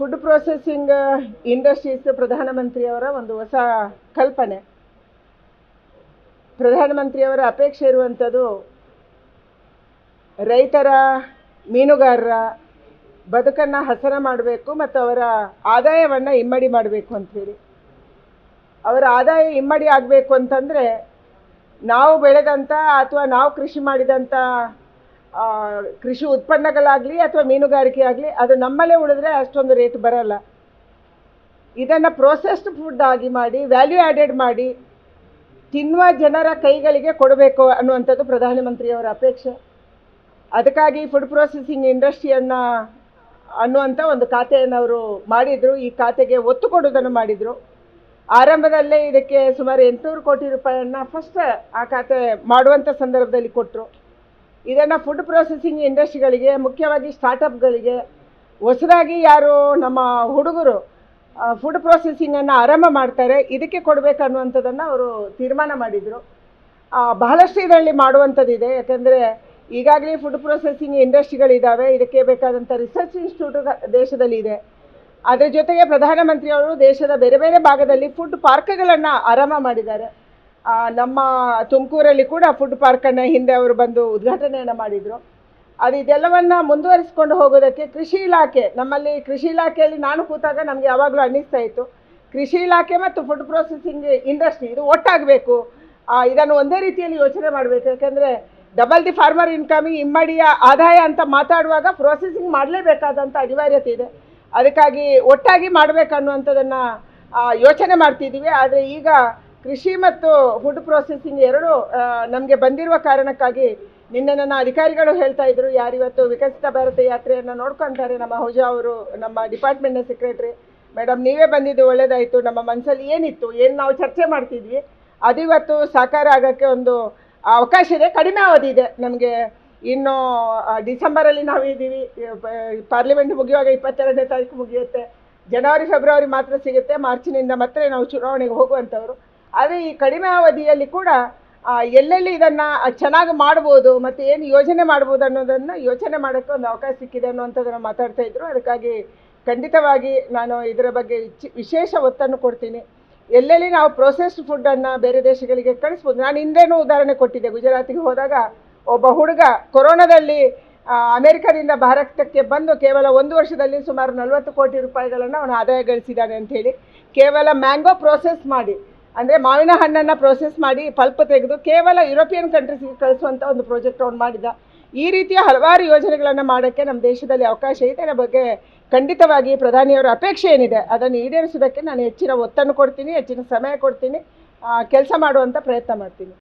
Food processing industries ಪ್ರಧಾನಮಂತ್ರಿಯವರ ಒಂದು ಹೊಸ ಕಲ್ಪನೆ ಪ್ರಧಾನಮಂತ್ರಿಯವರ ಅಪೇಕ್ಷೆ ಇರುವಂಥದ್ದು ರೈತರ ಮೀನುಗಾರರ ಬದುಕನ್ನು ಹಸನ ಮಾಡಬೇಕು ಮತ್ತು ಅವರ ಆದಾಯವನ್ನು ಇಮ್ಮಡಿ ಮಾಡಬೇಕು ಅಂಥೇಳಿ ಅವರ ಆದಾಯ ಇಮ್ಮಡಿ ಆಗಬೇಕು ಅಂತಂದರೆ ನಾವು ಬೆಳೆದಂಥ ಅಥವಾ ನಾವು ಕೃಷಿ ಮಾಡಿದಂಥ ಕೃಷಿ ಉತ್ಪನ್ನಗಳಾಗಲಿ ಅಥವಾ ಮೀನುಗಾರಿಕೆ ಆಗಲಿ ಅದು ನಮ್ಮಲ್ಲೇ ಉಳಿದ್ರೆ ಅಷ್ಟೊಂದು ರೇಟ್ ಬರಲ್ಲ. ಇದನ್ನು ಪ್ರೋಸೆಸ್ಡ್ ಫುಡ್ ಆಗಿ ಮಾಡಿ ವ್ಯಾಲ್ಯೂ ಆ್ಯಡೆಡ್ ಮಾಡಿ, ತಿನ್ನುವ ಜನರ ಕೈಗಳಿಗೆ ಕೊಡಬೇಕು ಅನ್ನುವಂಥದ್ದು ಪ್ರಧಾನಮಂತ್ರಿಯವರ ಅಪೇಕ್ಷೆ. ಅದಕ್ಕಾಗಿ ಫುಡ್ ಪ್ರೊಸೆಸಿಂಗ್ ಇಂಡಸ್ಟ್ರಿಯನ್ನು ಅನ್ನುವಂಥ ಒಂದು ಖಾತೆಯನ್ನು ಅವರು ಮಾಡಿದರು. ಈ ಖಾತೆಗೆ ಒತ್ತು ಕೊಡುವುದನ್ನು ಮಾಡಿದರು. ಆರಂಭದಲ್ಲೇ ಇದಕ್ಕೆ ಸುಮಾರು ಎಂಟುನೂರು ಕೋಟಿ ರೂಪಾಯಿಯನ್ನು ಫಸ್ಟ್ ಆ ಖಾತೆ ಮಾಡುವಂಥ ಸಂದರ್ಭದಲ್ಲಿ ಕೊಟ್ಟರು ಇದನ್ನು ಫುಡ್ ಪ್ರೊಸೆಸಿಂಗ್ ಇಂಡಸ್ಟ್ರಿಗಳಿಗೆ ಮುಖ್ಯವಾಗಿ ಸ್ಟಾರ್ಟಪ್ಗಳಿಗೆ ಹೊಸದಾಗಿ ಯಾರು ನಮ್ಮ ಹುಡುಗರು ಫುಡ್ ಪ್ರೊಸೆಸಿಂಗನ್ನು ಆರಂಭ ಮಾಡ್ತಾರೆ, ಇದಕ್ಕೆ ಕೊಡಬೇಕನ್ನುವಂಥದ್ದನ್ನು ಅವರು ತೀರ್ಮಾನ ಮಾಡಿದರು. ಬಹಳಷ್ಟು ಇದರಲ್ಲಿ ಮಾಡುವಂಥದ್ದಿದೆ, ಯಾಕೆಂದರೆ ಈಗಾಗಲೇ ಫುಡ್ ಪ್ರೊಸೆಸಿಂಗ್ ಇಂಡಸ್ಟ್ರಿಗಳಿದ್ದಾವೆ ಇದಕ್ಕೆ ಬೇಕಾದಂಥ ರಿಸರ್ಚ್ ಇನ್ಸ್ಟಿಟ್ಯೂಟ್ ದೇಶದಲ್ಲಿ ಇದೆ. ಅದರ ಜೊತೆಗೆ ಪ್ರಧಾನಮಂತ್ರಿಯವರು ದೇಶದ ಬೇರೆ ಬೇರೆ ಭಾಗದಲ್ಲಿ ಫುಡ್ ಪಾರ್ಕ್ಗಳನ್ನು ಆರಂಭ ಮಾಡಿದ್ದಾರೆ. ನಮ್ಮ ತುಮಕೂರಲ್ಲಿ ಕೂಡ ಫುಡ್ ಪಾರ್ಕನ್ನು ಹಿಂದೆ ಅವರು ಬಂದು ಉದ್ಘಾಟನೆಯನ್ನು ಮಾಡಿದರು. ಅದು ಇದೆಲ್ಲವನ್ನು ಮುಂದುವರಿಸಿಕೊಂಡು ಹೋಗೋದಕ್ಕೆ ಕೃಷಿ ಇಲಾಖೆ, ನಮ್ಮಲ್ಲಿ ಕೃಷಿ ಇಲಾಖೆಯಲ್ಲಿ ನಾನು ಕೂತಾಗ ನಮಗೆ ಯಾವಾಗಲೂ ಅನ್ನಿಸ್ತಾ ಇತ್ತು. ಕೃಷಿ ಇಲಾಖೆ ಮತ್ತು ಫುಡ್ ಪ್ರೊಸೆಸಿಂಗ್ ಇಂಡಸ್ಟ್ರಿ ಇದು ಒಟ್ಟಾಗಬೇಕು. ಇದನ್ನು ಒಂದೇ ರೀತಿಯಲ್ಲಿ ಯೋಚನೆ ಮಾಡಬೇಕು. ಯಾಕೆಂದರೆ ಡಬಲ್ ದಿ ಫಾರ್ಮರ್ ಇನ್ಕಮ್ ಇಮ್ಮಡಿಯ ಆದಾಯ ಅಂತ ಮಾತಾಡುವಾಗ ಪ್ರೊಸೆಸಿಂಗ್ ಮಾಡಲೇಬೇಕಾದಂಥ ಅನಿವಾರ್ಯತೆ ಇದೆ. ಅದಕ್ಕಾಗಿ ಒಟ್ಟಾಗಿ ಮಾಡಬೇಕನ್ನುವಂಥದ್ದನ್ನು ಯೋಚನೆ ಮಾಡ್ತಿದ್ದೀವಿ. ಆದರೆ ಈಗ ಕೃಷಿ ಮತ್ತು ಫುಡ್ ಪ್ರೊಸೆಸಿಂಗ್ ಎರಡು ನಮಗೆ ಬಂದಿರುವ ಕಾರಣಕ್ಕಾಗಿ ನಿನ್ನೆ ನನ್ನ ಅಧಿಕಾರಿಗಳು ಹೇಳ್ತಾ ಇದ್ರು. ಯಾರಿವತ್ತು ವಿಕಸಿತ ಭಾರತ ಯಾತ್ರೆಯನ್ನು ನೋಡ್ಕೊಂತಾರೆ ನಮ್ಮ ಹುಜಾ ಅವರು, ನಮ್ಮ ಡಿಪಾರ್ಟ್ಮೆಂಟ್ನ ಸೆಕ್ರೆಟ್ರಿ ಮೇಡಮ್, ನೀವೇ ಬಂದಿದ್ದು ಒಳ್ಳೇದಾಯಿತು. ನಮ್ಮ ಮನಸ್ಸಲ್ಲಿ ಏನಿತ್ತು, ಏನು ನಾವು ಚರ್ಚೆ ಮಾಡ್ತಿದ್ವಿ ಅದು ಇವತ್ತು ಸಾಕಾರ ಆಗೋಕ್ಕೆ ಒಂದು ಅವಕಾಶ ಇದೆ, ಕಡಿಮೆ ಅವಧಿ ಇದೆ ನಮಗೆ ಇನ್ನು ಡಿಸೆಂಬರಲ್ಲಿ ನಾವು ಇದ್ದೀವಿ. ಪಾರ್ಲಿಮೆಂಟ್ ಮುಗಿಯುವಾಗ ಇಪ್ಪತ್ತೆರಡನೇ ತಾರೀಕು ಮುಗಿಯುತ್ತೆ. ಜನವರಿ, ಫೆಬ್ರವರಿ ಮಾತ್ರ ಸಿಗುತ್ತೆ. ಮಾರ್ಚಿನಿಂದ ಮಾತ್ರ ನಾವು ಚುನಾವಣೆಗೆ ಹೋಗುವಂಥವ್ರು. ಆದರೆ ಈ ಕಡಿಮೆ ಅವಧಿಯಲ್ಲಿ ಕೂಡ ಎಲ್ಲೆಲ್ಲಿ ಇದನ್ನು ಚೆನ್ನಾಗಿ ಮಾಡ್ಬೋದು ಮತ್ತು ಏನು ಯೋಜನೆ ಮಾಡ್ಬೋದು ಅನ್ನೋದನ್ನು ಯೋಚನೆ ಮಾಡೋಕ್ಕೆ ಒಂದು ಅವಕಾಶ ಸಿಕ್ಕಿದೆ ಅನ್ನುವಂಥದ್ದನ್ನು ಮಾತಾಡ್ತಾ ಇದ್ರು. ಅದಕ್ಕಾಗಿ ಖಂಡಿತವಾಗಿ ನಾನು ಇದರ ಬಗ್ಗೆ ವಿಶೇಷ ಒತ್ತನ್ನು ಕೊಡ್ತೀನಿ. ಎಲ್ಲೆಲ್ಲಿ ನಾವು ಪ್ರೊಸೆಸ್ಡ್ ಫುಡ್ಡನ್ನು ಬೇರೆ ದೇಶಗಳಿಗೆ ಕಳಿಸ್ಬೋದು. ನಾನು ಹಿಂದೇನೂ ಉದಾಹರಣೆ ಕೊಟ್ಟಿದ್ದೆ. ಗುಜರಾತಿಗೆ ಹೋದಾಗ ಒಬ್ಬ ಹುಡುಗ ಕೊರೋನಾದಲ್ಲಿ ಅಮೆರಿಕದಿಂದ ಭಾರತಕ್ಕೆ ಬಂದು ಕೇವಲ ಒಂದು ವರ್ಷದಲ್ಲಿ ಸುಮಾರು ನಲವತ್ತು ಕೋಟಿ ರೂಪಾಯಿಗಳನ್ನು ಅವನು ಆದಾಯ ಗಳಿಸಿದ್ದಾನೆ ಅಂಥೇಳಿ ಕೇವಲ ಮ್ಯಾಂಗೋ ಪ್ರೋಸೆಸ್ ಮಾಡಿ. ಅಂದರೆ ಮಾವಿನ ಹಣ್ಣನ್ನು ಪ್ರೋಸೆಸ್ ಮಾಡಿ ಪಲ್ಪ್ ತೆಗೆದು ಕೇವಲ ಯುರೋಪಿಯನ್ ಕಂಟ್ರೀಸ್ಗೆ ಕಳಿಸುವಂಥ ಒಂದು ಪ್ರಾಜೆಕ್ಟ್ ಅವ್ನು ಮಾಡಿದ. ಈ ರೀತಿಯ ಹಲವಾರು ಯೋಜನೆಗಳನ್ನು ಮಾಡೋಕ್ಕೆ ನಮ್ಮ ದೇಶದಲ್ಲಿ ಅವಕಾಶ ಇದೆ. ಅದರ ಬಗ್ಗೆ ಖಂಡಿತವಾಗಿ ಪ್ರಧಾನಿಯವರ ಅಪೇಕ್ಷೆ ಏನಿದೆ, ಅದನ್ನು ಈಡೇರಿಸೋದಕ್ಕೆ ನಾನು ಹೆಚ್ಚಿನ ಒತ್ತನ್ನು ಕೊಡ್ತೀನಿ, ಹೆಚ್ಚಿನ ಸಮಯ ಕೊಡ್ತೀನಿ ಕೆಲಸ ಮಾಡುವಂಥ ಪ್ರಯತ್ನ ಮಾಡ್ತೀನಿ.